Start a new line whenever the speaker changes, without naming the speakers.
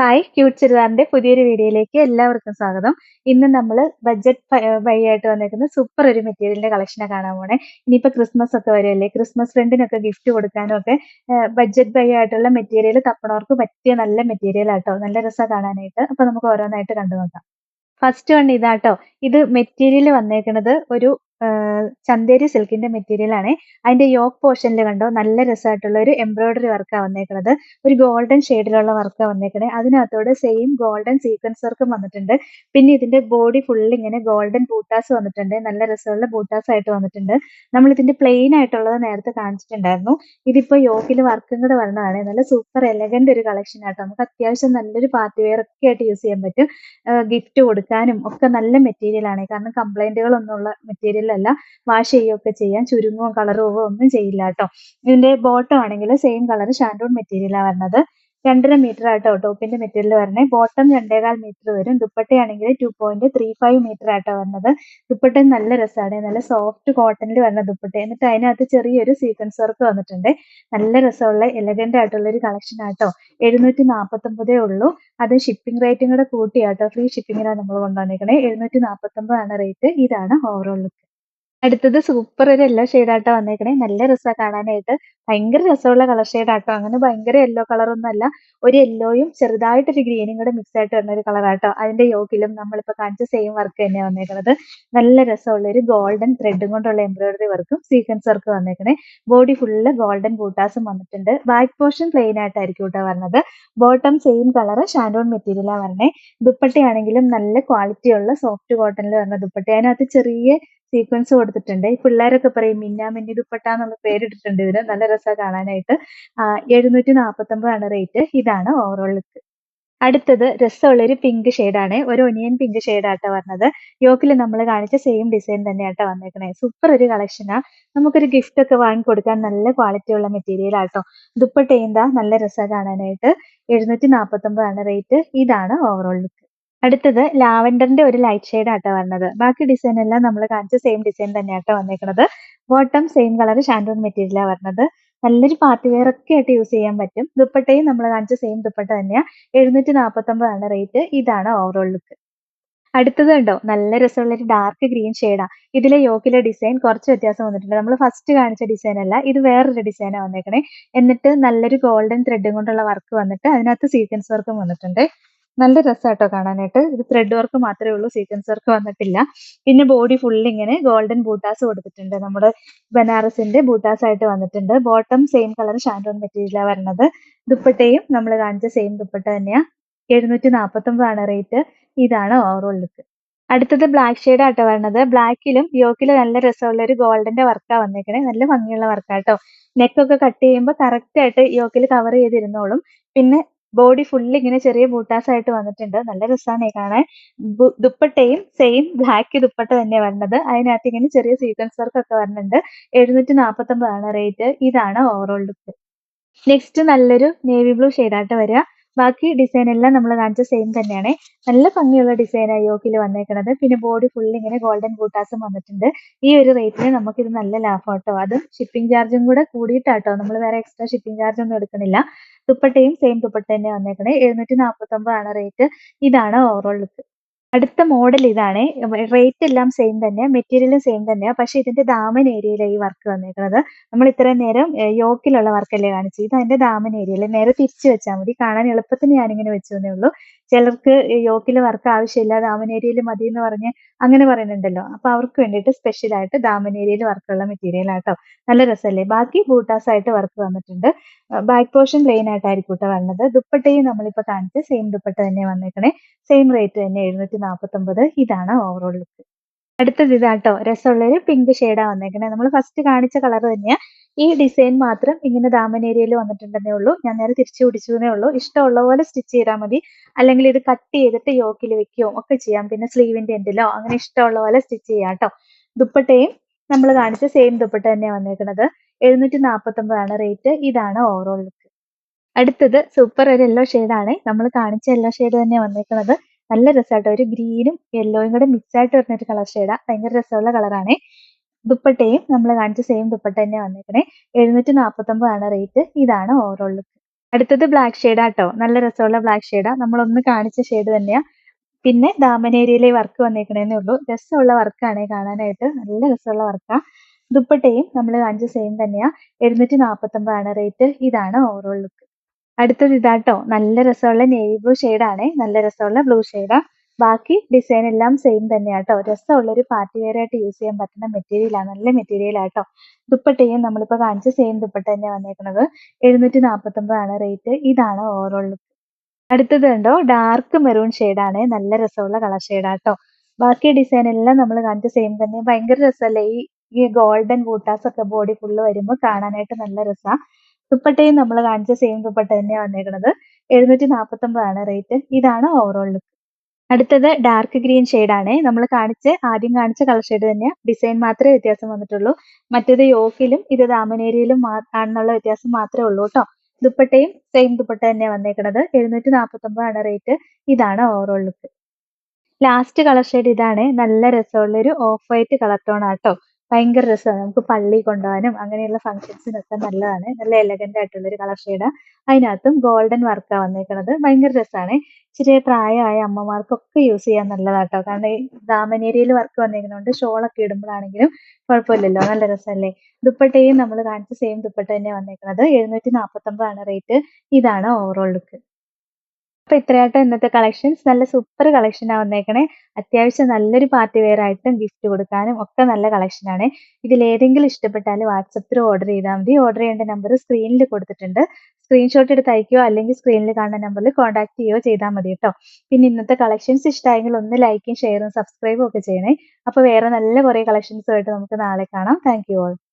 hi cute ചുരിദാറിന്റെ പുതിയൊരു വീഡിയോയിലേക്ക് എല്ലാവർക്കും സ്വാഗതം ഇന്ന് നമ്മൾ ബഡ്ജറ്റ് വഴിയായിട്ട് വന്നിരിക്കുന്ന സൂപ്പർ ഒരു മെറ്റീരിയലിന്റെ കളക്ഷനെ കാണാൻ പോണേ ഇനിയിപ്പോ ക്രിസ്മസ് ഒക്കെ വരുമല്ലേ ക്രിസ്മസ് ഫ്രണ്ടിനൊക്കെ ഗിഫ്റ്റ് കൊടുക്കാനും ഒക്കെ ബഡ്ജറ്റ് വഴി ആയിട്ടുള്ള മെറ്റീരിയൽ തപ്പണവർക്ക് പറ്റിയ നല്ല മെറ്റീരിയൽ ആട്ടോ നല്ല രസം കാണാനായിട്ട് അപ്പോൾ നമുക്ക് ഓരോന്നായിട്ട് കണ്ടു നോക്കാം ഫസ്റ്റ് വൺ ഇതാട്ടോ ഇത് മെറ്റീരിയൽ വന്നേക്കുന്നത് ഒരു ചന്തേരി സിൽക്കിന്റെ മെറ്റീരിയൽ ആണ് അതിന്റെ യോക്ക് പോർഷനിൽ കണ്ടോ നല്ല രസമായിട്ടുള്ള ഒരു എംബ്രോയിഡറി വർക്കാണ് വന്നേക്കുന്നത് ഒരു ഗോൾഡൻ ഷെയ്ഡിലുള്ള വർക്കാണ് വന്നേക്കുന്നത് അതിനകത്തോടെ സെയിം ഗോൾഡൻ സീക്വൻസ് വർക്കും വന്നിട്ടുണ്ട് പിന്നെ ഇതിന്റെ ബോഡി ഫുള്ള് ഇങ്ങനെ ഗോൾഡൻ ബൂട്ടാസ് വന്നിട്ടുണ്ട് നല്ല രസമുള്ള ബൂട്ടാസ് ആയിട്ട് വന്നിട്ടുണ്ട് നമ്മൾ ഇതിന്റെ പ്ലെയിൻ ആയിട്ടുള്ളത് നേരത്തെ കാണിച്ചിട്ടുണ്ടായിരുന്നു ഇതിപ്പോ യോക്കിൽ വർക്കും കൂടെ വരുന്നതാണ് നല്ല സൂപ്പർ എലഗന്റ് ഒരു കളക്ഷൻ ആയിട്ട് നമുക്ക് അത്യാവശ്യം നല്ലൊരു പാർട്ടി വെയർ ഒക്കെ ആയിട്ട് യൂസ് ചെയ്യാൻ പറ്റും ഗിഫ്റ്റ് കൊടുക്കാനും ഒക്കെ നല്ല മെറ്റീരിയൽ ആണ് കാരണം കംപ്ലൈന്റുകളൊന്നുള്ള മെറ്റീരിയൽ വെള്ളത്തിലല്ല വാഷ് ചെയ്യുകയൊക്കെ ചെയ്യാം ചുരുങ്ങുകയോ കളറോ ഒന്നും ചെയ്യില്ല കേട്ടോ ഇതിന്റെ ബോട്ടം ആണെങ്കിൽ സെയിം കളർ ഷാൻഡൂൺ മെറ്റീരിയലാണ് വരുന്നത് രണ്ടര മീറ്റർ ആട്ടോ ടോപ്പിന്റെ മെറ്റീരിയൽ വരണേ ബോട്ടം രണ്ടേകാൽ മീറ്റർ വരും ദുപ്പട്ടയാണെങ്കിൽ two point three five metre ആട്ടോ വരുന്നത് ദുപ്പട്ട നല്ല രസമാണ് നല്ല സോഫ്റ്റ് കോട്ടണിൽ വരുന്ന ദുപ്പട്ട എന്നിട്ട് അതിനകത്ത് ചെറിയൊരു സീക്വൻസ് വർക്ക് വന്നിട്ടുണ്ട് നല്ല രസമുള്ള എലഗന്റ് ആയിട്ടുള്ള ഒരു കളക്ഷൻ ആട്ടോ എഴുന്നൂറ്റി നാൽപ്പത്തൊമ്പതേ ഉള്ളൂ അത് ഷിപ്പിംഗ് റേറ്റും കൂടെ കൂട്ടിയാട്ടോ ഫ്രീ ഷിപ്പിങ്ങിനാണ് നമ്മൾ കൊണ്ടുവന്നിരിക്കണേ എഴുന്നൂറ്റി നാൽപ്പത്തൊമ്പതാണ് റേറ്റ് ഇതാണ് ഓവറോൾ ലുക്ക് അടുത്തത് സൂപ്പർ ഒരു യെല്ലോ ഷെയ്ഡാട്ടോ വന്നേക്കണേ നല്ല രസമാണ് കാണാനായിട്ട് ഭയങ്കര രസമുള്ള കളർ ഷെയ്ഡാട്ടോ അങ്ങനെ ഭയങ്കര യെല്ലോ അല്ല ഒരു യെല്ലോയും ചെറുതായിട്ടൊരു ഗ്രീനും കൂടെ മിക്സ് ആയിട്ട് വരുന്ന ഒരു കളറാട്ടോ അതിന്റെ യോഗിലും നമ്മളിപ്പോ കാണിച്ച സെയിം വർക്ക് തന്നെയാണ് വന്നേക്കുന്നത് നല്ല രസമുള്ള ഒരു ഗോൾഡൻ ത്രെഡും കൊണ്ടുള്ള എംബ്രോയിഡറി വർക്കും സീക്വൻസ് വർക്ക് വന്നേക്കണേ ബോഡി ഫുള്ള് ഗോൾഡൻ ബൂട്ടാസും വന്നിട്ടുണ്ട് ബാക്ക് പോർഷൻ പ്ലെയിൻ ആയിട്ടായിരിക്കും കേട്ടോ വരുന്നത് ബോട്ടം സെയിം കളർ ഷാൻഡോൺ മെറ്റീരിയലാണ് വരണേ ദുപ്പട്ടയാണെങ്കിലും നല്ല ക്വാളിറ്റിയുള്ള സോഫ്റ്റ് കോട്ടണിൽ വരുന്ന ദുപ്പട്ട അതിനകത്ത് ചെറിയ സീക്വൻസ് കൊടുത്തിട്ടുണ്ട് ഈ പിള്ളേരൊക്കെ പറയും മിന്ന മിന്നി ദുപ്പട്ട എന്നുള്ള പേരിട്ടിട്ടുണ്ട് ഇതിന് നല്ല രസം കാണാനായിട്ട് എഴുന്നൂറ്റി നാൽപ്പത്തൊമ്പതാണ് റേറ്റ് ഇതാണ് ഓവറോൾ ലുക്ക് അടുത്തത് രസമുള്ളൊരു പിങ്ക് ഷെയ്ഡാണ് ഒരു ഒനിയൻ പിങ്ക് ഷെയ്ഡാട്ടോ വന്നത് യോക്കിൽ നമ്മൾ കാണിച്ച സെയിം ഡിസൈൻ തന്നെയാട്ടോ വന്നേക്കണേ സൂപ്പർ ഒരു കളക്ഷനാ നമുക്കൊരു ഗിഫ്റ്റ് ഒക്കെ വാങ്ങി കൊടുക്കാൻ നല്ല ക്വാളിറ്റി ഉള്ള മെറ്റീരിയൽ ആട്ടോ ദുപ്പട്ട എന്താ നല്ല രസം കാണാനായിട്ട് എഴുന്നൂറ്റി നാൽപ്പത്തൊമ്പതാണ് റേറ്റ് ഇതാണ് ഓവറോൾ ലുക്ക് അടുത്തത് ലാവൻഡറിന്റെ ഒരു ലൈറ്റ് ഷെയ്ഡ് ആട്ടോ വന്നത് ബാക്കി ഡിസൈൻ എല്ലാം നമ്മൾ കാണിച്ച സെയിം ഡിസൈൻ തന്നെയാട്ടോ വന്നേക്കുന്നത് ബോട്ടം സെയിം കളർ ഷാൻഡോൺ മെറ്റീരിയലാ വരുന്നത് നല്ലൊരു പാർട്ടി വെയർ ഒക്കെ ആയിട്ട് യൂസ് ചെയ്യാൻ പറ്റും ദുപ്പട്ടയും നമ്മൾ കാണിച്ച സെയിം ദുപ്പട്ട തന്നെയാ എഴുന്നൂറ്റി നാൽപ്പത്തൊമ്പതാണ് റേറ്റ് ഇതാണ് ഓവറോൾ ലുക്ക് അടുത്തത് ഉണ്ടോ നല്ല രസമുള്ള ഒരു ഡാർക്ക് ഗ്രീൻ ഷെയ്ഡാ ഇതിലെ യോക്കിലെ ഡിസൈൻ കുറച്ച് വ്യത്യാസം വന്നിട്ടുണ്ട് നമ്മൾ ഫസ്റ്റ് കാണിച്ച ഡിസൈൻ അല്ല ഇത് വേറൊരു ഡിസൈനാണ് വന്നേക്കണേ എന്നിട്ട് നല്ലൊരു ഗോൾഡൻ ത്രെഡും കൊണ്ടുള്ള വർക്ക് വന്നിട്ട് അതിനകത്ത് സീക്വൻസ് വർക്കും വന്നിട്ടുണ്ട് നല്ല രസമാട്ടോ കാണാനായിട്ട് ഇത് ത്രെഡ് വർക്ക് മാത്രമേ ഉള്ളൂ സീക്വൻസ് വർക്ക് വന്നിട്ടില്ല പിന്നെ ബോഡി ഫുള്ള് ഇങ്ങനെ ഗോൾഡൻ ബൂട്ടാസ് കൊടുത്തിട്ടുണ്ട് നമ്മുടെ ബനാറസിന്റെ ബൂട്ടാസ് ആയിട്ട് വന്നിട്ടുണ്ട് ബോട്ടം സെയിം കളർ ഷാൻഡോൺ മെറ്റീരിയലാണ് വരണത് ദുപ്പട്ടയും നമ്മൾ കാണിച്ച സെയിം ദുപ്പട്ട തന്നെയാ എഴുന്നൂറ്റി ഒമ്പതാണ് റേറ്റ് ഇതാണ് ഓവറോൾ ലുക്ക് അടുത്തത് ബ്ലാക്ക് ഷെയ്ഡ് ആട്ടോ വരുന്നത് ബ്ലാക്കിലും യോക്കിലും നല്ല രസമുള്ള ഒരു ഗോൾഡന്റെ വർക്കാണ് വന്നേക്കണേ നല്ല ഭംഗിയുള്ള വർക്കാട്ടോ നെക്കൊക്കെ കട്ട് ചെയ്യുമ്പോൾ കറക്റ്റ് ആയിട്ട് യോക്കിൽ കവർ ചെയ്തിരുന്നോളും പിന്നെ ബോഡി ഫുള്ള് ഇങ്ങനെ ചെറിയ ബൂട്ടാസ് ആയിട്ട് വന്നിട്ടുണ്ട് നല്ല രസമാണ് കാണാൻ ദുപ്പട്ടയും സെയിം ബ്ലാക്ക് ദുപ്പട്ട തന്നെയാണ് വരുന്നത് അതിനകത്ത് ഇങ്ങനെ ചെറിയ സീക്വൻസ് വർക്ക് ഒക്കെ വരുന്നുണ്ട് എഴുന്നൂറ്റി നാൽപ്പത്തി ഒമ്പതാണ് റേറ്റ് ഇതാണ് ഓവറോൾ ലുക്ക് നെക്സ്റ്റ് നല്ലൊരു നേവി ബ്ലൂ ഷെയ്ഡായിട്ട് വരിക ബാക്കി ഡിസൈൻ എല്ലാം നമ്മൾ കാണിച്ച സെയിം തന്നെയാണ് നല്ല ഭംഗിയുള്ള ഡിസൈനാണ് യോഗയിൽ വന്നേക്കുന്നത് പിന്നെ ബോഡി ഫുള്ള് ഇങ്ങനെ ഗോൾഡൻ ബൂട്ടാസും വന്നിട്ടുണ്ട് ഈ ഒരു റേറ്റിന് നമുക്കിത് നല്ല ലാഭമാട്ടോ അതും ഷിപ്പിംഗ് ചാർജും കൂടെ കൂടിയിട്ടാട്ടോ നമ്മൾ വേറെ എക്സ്ട്രാ ഷിപ്പിംഗ് ചാർജ് ഒന്നും എടുക്കുന്നില്ല ദുപ്പട്ടയും സെയിം ദുപ്പട്ട തന്നെ വന്നേക്കണേ എഴുന്നൂറ്റി ഒമ്പതാണ് റേറ്റ് ഇതാണ് ഓവറോൾ ലുക്ക് അടുത്ത മോഡൽ ഇതാണ് റേറ്റ് എല്ലാം സെയിം തന്നെ മെറ്റീരിയലും സെയിം തന്നെയാണ് പക്ഷെ ഇതിന്റെ ദാമൻ ഏരിയയിലാണ് ഈ വർക്ക് വന്നിരിക്കുന്നത് നമ്മൾ ഇത്രയും നേരം യോക്കിലുള്ള വർക്കല്ലേ കാണിച്ചത് ഇത് അതിന്റെ ദാമൻ ഏരിയയിൽ നേരെ തിരിച്ചു വെച്ചാൽ മതി കാണാൻ എളുപ്പത്തിന് ഞാനിങ്ങനെ വെച്ചു എന്നേ ഉള്ളൂ ചിലർക്ക് യോക്കിൽ വർക്ക് ആവശ്യമില്ല ദാമനേരിയയിൽ മതി എന്ന് പറഞ്ഞ് അങ്ങനെ പറയുന്നുണ്ടല്ലോ അപ്പൊ അവർക്ക് വേണ്ടിയിട്ട് സ്പെഷ്യൽ ആയിട്ട് ദാമനേരിയയിൽ വർക്കുള്ള മെറ്റീരിയൽ ആട്ടോ നല്ല രസമല്ലേ ബാക്കി ബൂട്ടാസ് ആയിട്ട് വർക്ക് വന്നിട്ടുണ്ട് ബാക്ക് പോർഷൻ പ്ലെയിൻ ആയിട്ടായിരിക്കും കേട്ടോ വന്നത് ദുപ്പട്ടയും നമ്മളിപ്പോ കാണിച്ച സെയിം ദുപ്പട്ട തന്നെ വന്നേക്കണേ സെയിം റേറ്റ് തന്നെ എഴുന്നൂറ്റി നാൽപ്പത്തൊമ്പത് ഇതാണ് ഓവറോൾ ലുക്ക് അടുത്തത് ഇതാട്ടോ രസമുള്ളൊരു പിങ്ക് ഷെയ്ഡാ വന്നേക്കണേ നമ്മൾ ഫസ്റ്റ് കാണിച്ച കളർ തന്നെയാ ഈ ഡിസൈൻ മാത്രം ഇങ്ങനെ ദാമൻ ഏരിയയിൽ വന്നിട്ടുണ്ടെന്നേ ഉള്ളൂ ഞാൻ നേരെ തിരിച്ചു പിടിച്ചതേ ഉള്ളൂ ഇഷ്ടമുള്ള പോലെ സ്റ്റിച്ച് ചെയ്താൽ മതി അല്ലെങ്കിൽ ഇത് കട്ട് ചെയ്തിട്ട് യോക്കിൽ വെക്കുകയോ ഒക്കെ ചെയ്യാം പിന്നെ സ്ലീവിന്റെ എൻഡിലോ അങ്ങനെ ഇഷ്ടമുള്ള പോലെ സ്റ്റിച്ച് ചെയ്യാം കേട്ടോ ദുപ്പട്ടയും നമ്മൾ കാണിച്ച സെയിം ദുപ്പട്ട തന്നെയാണ് വന്നേക്കുന്നത് എഴുന്നൂറ്റി ഒമ്പതാണ് റേറ്റ് ഇതാണ് ഓവറോൾ ലുക്ക് അടുത്തത് സൂപ്പർ ഒരു യെല്ലോ ആണ് നമ്മൾ കാണിച്ച യെല്ലോ ഷെയ്ഡ് തന്നെയാണ് വന്നേക്കുന്നത് നല്ല രസമായിട്ട് ഒരു ഗ്രീനും യെല്ലോയും കൂടെ മിക്സ് ആയിട്ട് വരുന്ന ഒരു കളർ ഷെയ്ഡാണ് ഭയങ്കര രസമുള്ള കളറാണ് ദുപ്പട്ടയും നമ്മൾ കാണിച്ച സെയിം ദുപ്പട്ട തന്നെ വന്നേക്കണേ എഴുന്നൂറ്റി ഒമ്പതാണ് റേറ്റ് ഇതാണ് ഓവറോൾ ലുക്ക് അടുത്തത് ബ്ലാക്ക് ഷെയ്ഡാ കേട്ടോ നല്ല രസമുള്ള ബ്ലാക്ക് ഷെയ്ഡാ ഒന്ന് കാണിച്ച ഷെയ്ഡ് തന്നെയാ പിന്നെ ദാമനേരിയിലെ വർക്ക് വന്നേക്കണേന്നേ ഉള്ളൂ രസമുള്ള വർക്കാണ് കാണാനായിട്ട് നല്ല രസമുള്ള വർക്കാ ദുപ്പട്ടയും നമ്മൾ കാണിച്ച സെയിം തന്നെയാ എഴുന്നൂറ്റി ഒമ്പതാണ് റേറ്റ് ഇതാണ് ഓവറോൾ ലുക്ക് അടുത്തത് ഇതാട്ടോ നല്ല രസമുള്ള നേവി ബ്ലൂ ഷെയ്ഡാണേ നല്ല രസമുള്ള ബ്ലൂ ഷെയ്ഡാ ബാക്കി ഡിസൈൻ എല്ലാം സെയിം തന്നെയാണ് കേട്ടോ രസമുള്ള ഒരു പാർട്ടി വെയർ ആയിട്ട് യൂസ് ചെയ്യാൻ പറ്റുന്ന മെറ്റീരിയലാണ് നല്ല മെറ്റീരിയൽ ആട്ടോ ദുപ്പട്ടയും നമ്മളിപ്പോ കാണിച്ച സെയിം ദുപ്പട്ട തന്നെ വന്നേക്കുന്നത് എഴുന്നൂറ്റി ആണ് റേറ്റ് ഇതാണ് ഓവറോൾ ലുക്ക് അടുത്തത് കണ്ടോ ഡാർക്ക് മെറൂൺ ആണ് നല്ല രസമുള്ള കളർ ഷെയ്ഡാട്ടോ ബാക്കി ഡിസൈൻ എല്ലാം നമ്മൾ കാണിച്ച സെയിം തന്നെ ഭയങ്കര രസമല്ലേ ഈ ഈ ഗോൾഡൻ ബൂട്ടാസ് ഒക്കെ ബോഡി ഫുള്ള് വരുമ്പോൾ കാണാനായിട്ട് നല്ല രസമാണ് ദുപ്പട്ടയും നമ്മൾ കാണിച്ച സെയിം ദുപ്പട്ട തന്നെയാണ് വന്നേക്കുന്നത് എഴുന്നൂറ്റി ഒമ്പതാണ് റേറ്റ് ഇതാണ് ഓവറോൾ ലുക്ക് അടുത്തത് ഡാർക്ക് ഗ്രീൻ ആണ് നമ്മൾ കാണിച്ച് ആദ്യം കാണിച്ച കളർ ഷെയ്ഡ് തന്നെയാണ് ഡിസൈൻ മാത്രമേ വ്യത്യാസം വന്നിട്ടുള്ളൂ മറ്റേത് യോക്കിലും ഇത് ദാമനേരിയിലും ആണെന്നുള്ള വ്യത്യാസം മാത്രമേ ഉള്ളൂ കേട്ടോ ദുപ്പട്ടയും സെയിം ദുപ്പട്ട തന്നെയാണ് വന്നേക്കുന്നത് എഴുന്നൂറ്റി നാൽപ്പത്തൊമ്പതാണ് റേറ്റ് ഇതാണ് overall look last colour shade ഇതാണ് നല്ല രസമുള്ളൊരു ഓഫ് വൈറ്റ് കളർ ടോൺ ആട്ടോ ഭയങ്കര രസമാണ് നമുക്ക് പള്ളി കൊണ്ടുപോകാനും അങ്ങനെയുള്ള ഫംഗ്ഷൻസിനൊക്കെ നല്ലതാണ് നല്ല എലഗന്റ് ആയിട്ടുള്ള ഒരു കളർ ഷെയ്ഡ് അതിനകത്തും ഗോൾഡൻ വർക്കാണ് വന്നേക്കുന്നത് ഭയങ്കര രസമാണ് ഇച്ചിരി പ്രായമായ അമ്മമാർക്കൊക്കെ യൂസ് ചെയ്യാൻ നല്ലതാട്ടോ കാരണം ഈ ദാമനേരിയിൽ വർക്ക് വന്നേക്കുന്നതുകൊണ്ട് ഷോളൊക്കെ ഇടുമ്പോഴാണെങ്കിലും കുഴപ്പമില്ലല്ലോ നല്ല രസമല്ലേ ദുപ്പട്ടയും നമ്മൾ കാണിച്ച സെയിം ദുപ്പട്ട തന്നെ വന്നേക്കുന്നത് എഴുന്നൂറ്റി നാൽപ്പത്തൊമ്പതാണ് റേറ്റ് ഇതാണ് ഓവറോൾ ലുക്ക് അപ്പോൾ ഇത്രയാട്ടോ ഇന്നത്തെ കളക്ഷൻസ് നല്ല സൂപ്പർ കളക്ഷൻ വന്നേക്കണേ അത്യാവശ്യം നല്ലൊരു പാർട്ടി വെയർ ആയിട്ടും ഗിഫ്റ്റ് കൊടുക്കാനും ഒക്കെ നല്ല കളക്ഷനാണ് ഇതിലേതെങ്കിലും ഇഷ്ടപ്പെട്ടാൽ വാട്സപ്പിൽ ഓർഡർ ചെയ്താൽ മതി ഓർഡർ ചെയ്യേണ്ട നമ്പർ സ്ക്രീനിൽ കൊടുത്തിട്ടുണ്ട് സ്ക്രീൻഷോട്ട് എടുത്ത് അയക്കുകയോ അല്ലെങ്കിൽ സ്ക്രീനിൽ കാണുന്ന നമ്പറിൽ കോൺടാക്ട് ചെയ്യുകയോ ചെയ്താൽ മതി കേട്ടോ പിന്നെ ഇന്നത്തെ കളക്ഷൻസ് ഇഷ്ടമായെങ്കിൽ ഒന്ന് ലൈക്കും ഷെയറും സബ്സ്ക്രൈബും ഒക്കെ ചെയ്യണേ അപ്പോൾ വേറെ നല്ല കുറേ കളക്ഷൻസുമായിട്ട് നമുക്ക് നാളെ കാണാം താങ്ക് യു ഓൾ